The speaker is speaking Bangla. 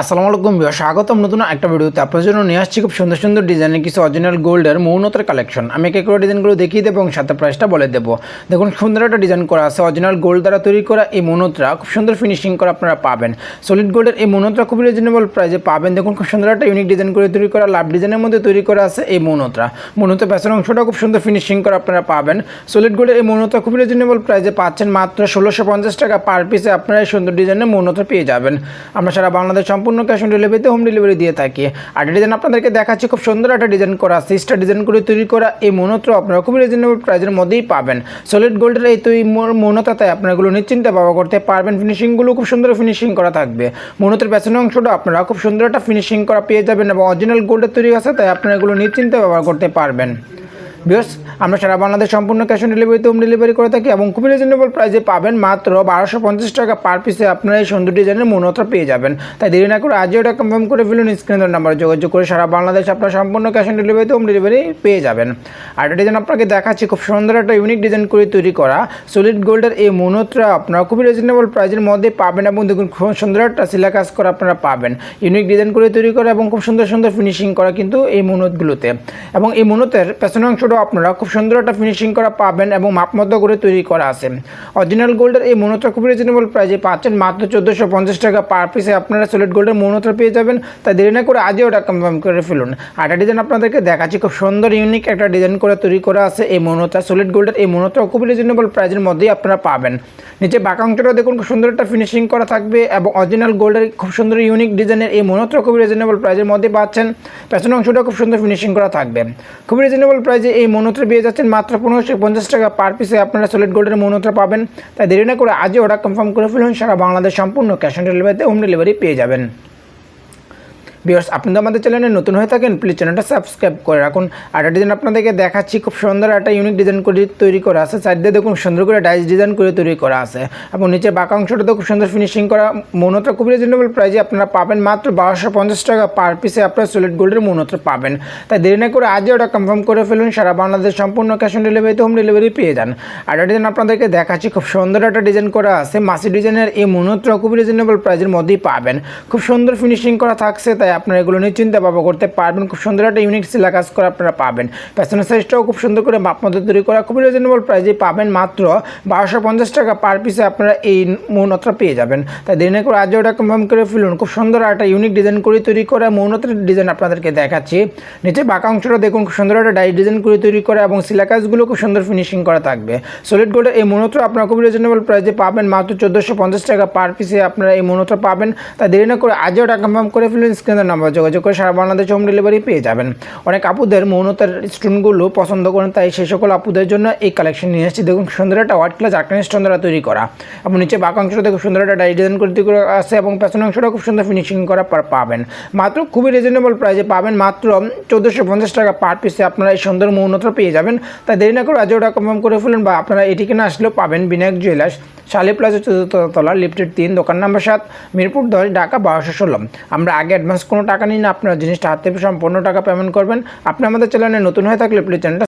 আসসালামু আলাইকুম বিয়া স্বাগতম নতুন একটা ভিডিওতে। আপনাদের জন্য নিয়ে আসছি খুব সুন্দর সুন্দর ডিজাইনের কিছু অরিজিনাল গোল্ডের মৌনতার কালেকশন আমি এক করে ডিজাইনগুলো দেখিয়ে দেবো এবং সাথে প্রাইসটা বলে দেবো। দেখুন, সুন্দর একটা ডিজাইন করা আছে। অরিজিনাল গোল্ড দ্বারা তৈরি করা এই মৌনতরা খুব সুন্দর ফিনিশিং করা আপনারা পাবেন। সলিড গোল্ডের এই মৌনতরা খুবই রিজনেবল প্রাইসে পাবেন। দেখুন, খুব সুন্দর একটা ইউনিক ডিজাইন করে তৈরি করা লাভ ডিজাইনের মধ্যে তৈরি করা আছে এই মৌনতরা মৌনতের পেছনের অংশটা খুব সুন্দর ফিনিশিং করা আপনারা পাবেন। সলিড গোল্ডের এই মৌনতা খুবই রিজনেবল প্রাইসে পাচ্ছেন মাত্র ষোলোশো পঞ্চাশ টাকা পার পিসে আপনারা এই সুন্দর ডিজাইনের মৌনতা পেয়ে যাবেন। আমরা সারা বাংলাদেশ সম্পূর্ণ ক্যাশ অন ডেলিভারিতে হোম ডেলিভারি দিয়ে থাকি। আর ডিজাইন আপনাদেরকে দেখাচ্ছি, খুব সুন্দর একটা ডিজাইন করা সিস্টার ডিজাইন করে তৈরি করা এই মৌনত্র আপনারা খুবই রিজনেবল প্রাইসের মধ্যেই পাবেন। সলিড গোল্ডের এই তৈরি মৌনতাতে আপনারা এগুলো নিশ্চিন্তে ব্যবহার করতে পারবেন। ফিনিশিংগুলো খুব সুন্দর ফিনিশিং করা থাকবে। মৌনতের পেছনের অংশটা আপনারা খুব সুন্দর একটা ফিনিশিং করা পেয়ে যাবেন এবং অরিজিনাল গোল্ডের তৈরি আছে, তাই আপনারা এগুলো নিশ্চিন্তে ব্যবহার করতে পারবেন। বিকজ আমরা সারা বাংলাদেশ সম্পূর্ণ ক্যাশ অন ডেলিভারিতে হোম ডেলিভারি করে থাকি এবং খুবই রিজনেবল প্রাইসে পাবেন মাত্র বারোশো পঞ্চাশ টাকা পার পিসে আপনারা এই সুন্দর ডিজাইনের মনোত্রা পেয়ে যাবেন। তাই দেরি না করে আজও এটা কনফার্ম করে ফেলুন স্ক্রিনের নাম্বারে যোগাযোগ করে সারা বাংলাদেশ আপনারা সম্পূর্ণ ক্যাশ অন ডেলিভারিতে হোম ডেলিভারি পেয়ে যাবেন। আর একটা ডিজাইন আপনাকে দেখাচ্ছি, খুব সুন্দর একটা ইউনিক ডিজাইন করে তৈরি করা সলিড গোল্ডের এই মনোত্রা আপনারা খুবই রিজনেবল প্রাইসের মধ্যে পাবেন এবং দেখুন খুব সুন্দর একটা সিলা কাজ করা আপনারা পাবেন। ইউনিক ডিজাইন করে তৈরি করা এবং খুব সুন্দর সুন্দর ফিনিশিং করা কিন্তু এই মনোতগুলোতে এবং এই মনোতের পেছনের অংশটাও আপনারা খুব সুন্দর একটা ফিনিশিং করা পাবেন এবং মাপমতো করে তৈরি করা আছে। অরিজিনাল গোল্ডের এই মনোটা খুবই রিজনেবল প্রাইসে পাচ্ছেন, মাত্র চোদ্দোশো পঞ্চাশ টাকা পার পিসে আপনারা সলিড গোল্ডের মনোটা পেয়ে যাবেন। তাই দেরি না করে আজও ওটা কনফার্ম করে ফেলুন। একটা ডিজাইন আপনাদেরকে দেখাচ্ছি, খুব সুন্দর ইউনিক একটা ডিজাইন করে তৈরি করা আছে এই মনোটা সলিড গোল্ডের এই মনোটা খুবই রিজনেবল প্রাইসের মধ্যেই আপনারা পাবেন। নিচে বাঁকা অংশটা দেখুন, খুব সুন্দর একটা ফিনিশিং করা থাকবে এবং অরিজিনাল গোল্ডের খুব সুন্দর ইউনিক ডিজাইনের এই মনোত্র খুবই রিজনেবল প্রাইসের মধ্যে পাচ্ছেন। পেছনের অংশটা খুব সুন্দর ফিনিশিং করা থাকবে। খুব রিজনেবল প্রাইসে এই মনোত্র পেয়ে যাচ্ছেন মাত্র পনেরোশো পঞ্চাশ টাকা পার পিসে আপনারা সলিড গোল্ডের মনোত্রা পাবেন। তাই দেরি না করে আজই অর্ডার কনফার্ম করে ফেলুন, সারা বাংলাদেশ সম্পূর্ণ ক্যাশ অন ডেলিভারিতে হোম ডেলিভারি পেয়ে যাবেন। বিয়ার্স আপনি তো আমাদের চ্যানেলে নতুন হয়ে থাকেন প্লিজ চ্যানেলটা সাবস্ক্রাইব করে রাখুন। আর একটা ডিজাইন আপনাদেরকে দেখাচ্ছি, খুব সুন্দর একটা ইউনিক ডিজাইন করে তৈরি করা আছে। সাইড দিয়ে দেখুন, সুন্দর করে ডাইস ডিজাইন করে তৈরি করা আছে। এবং নিচে বাঁকা অংশটা তো খুব সুন্দর ফিনিশিং করা মনোত্র খুব রিজনেবল প্রাইসে আপনারা পাবেন মাত্র বারোশো পঞ্চাশ টাকা পার পিসে আপনারা সলিড গোল্ডের মনোত্র পাবেন। তাই দেরি না করে আজই ওটা কনফার্ম করে ফেলুন, সারা বাংলাদেশ সম্পূর্ণ ক্যাশ অন ডেলিভারিতে হোম ডেলিভারি পেয়ে যান। আর একটা ডিজাইন আপনাদেরকে দেখাচ্ছি, খুব সুন্দর একটা ডিজাইন করা আছে। মাসি ডিজাইনের এই মনোত্র খুব রিজনেবল প্রাইজের মধ্যেই পাবেন। খুব সুন্দর ফিনিশিং করা থাকছে, তাই আপনারা এগুলো নিশ্চিন্তে ব্যবহার করতে পারবেন। খুব সুন্দর একটা ইউনিক সিলা কাজ করে আপনারা পাবেন। প্যাশনের সাইজটাও খুব সুন্দর করে মাপ মতো তৈরি করা, খুবই রিজনেবল প্রাইসে পাবেন। মাত্র বারোশো পঞ্চাশ টাকা পার পিসে আপনারা এই মৌনত্রা পেয়ে যাবেন। তাই দেরি করে আজও ওটা কনফার্ম করে ফেলুন। খুব সুন্দর একটা ইউনিক ডিজাইন করে তৈরি করা মৌনত্রের ডিজাইন আপনাদেরকে দেখাচ্ছি। নিচে বাঁকা অংশটা দেখুন, খুব সুন্দর একটা ডাই ডিজাইন করে তৈরি করা এবং সিলা কাজগুলো খুব সুন্দর ফিনিশিং করা থাকবে। সলিড গোল্ডের এই মনোত্র আপনারা খুবই রিজনেবল প্রাইসে পাবেন। মাত্র চোদ্দোশো পঞ্চাশ টাকা পার পিসে আপনারা এই মনোত্র পাবেন। তাই দেরি না করে আজও ওটা কনফার্ম করে ফেলুন। স্ক্রিনের নাম্বার যোগাযোগ করে সারা বাংলাদেশ হোম ডেলিভারি পেয়ে যাবেন। অনেক আপুদের মৌনতার স্টোনগুলো পছন্দ করেন, তাই সেই সকল আপুদের জন্য এই কালেকশন নিয়ে এসেছি। দেখুন, সুন্দর একটা হোয়াইট ক্লাস আর্কান স্টোন দ্বারা তৈরি করা। এবং নিচে বাঁকা অংশটা দেখুন, সুন্দর একটা ডিজাইন করে তৈরি করা আছে এবং পেছনের অংশটা খুব সুন্দর ফিনিশিং করা পাবেন। মাত্র খুবই রিজনেবল প্রাইসে পাবেন, মাত্র চোদ্দোশো পঞ্চাশ টাকা পার পিসে আপনারা এই সুন্দর মৌনতা পেয়ে যাবেন। তাই দেরি না করে আজ ওটা কনফার্ম করে ফেলুন বা আপনারা এটি না আসলেও পাবেন বিনায়ক জুয়েলার্স শালি প্লাজা চতুর্থ তলা লিফটেড তিন, দোকান নাম্বার সাত, মিরপুর দশ, ঢাকা বারোশো ষোলো। আমরা আগে অ্যাডভান্স কোনো টাকা নিন আপনার জিনিসটা হাতে সম্পূর্ণ টাকা পেমেন্ট করবেন। আপনি আমাদের চ্যানেলে নতুন হয়ে থাকলে প্লিজ চ্যানেলটা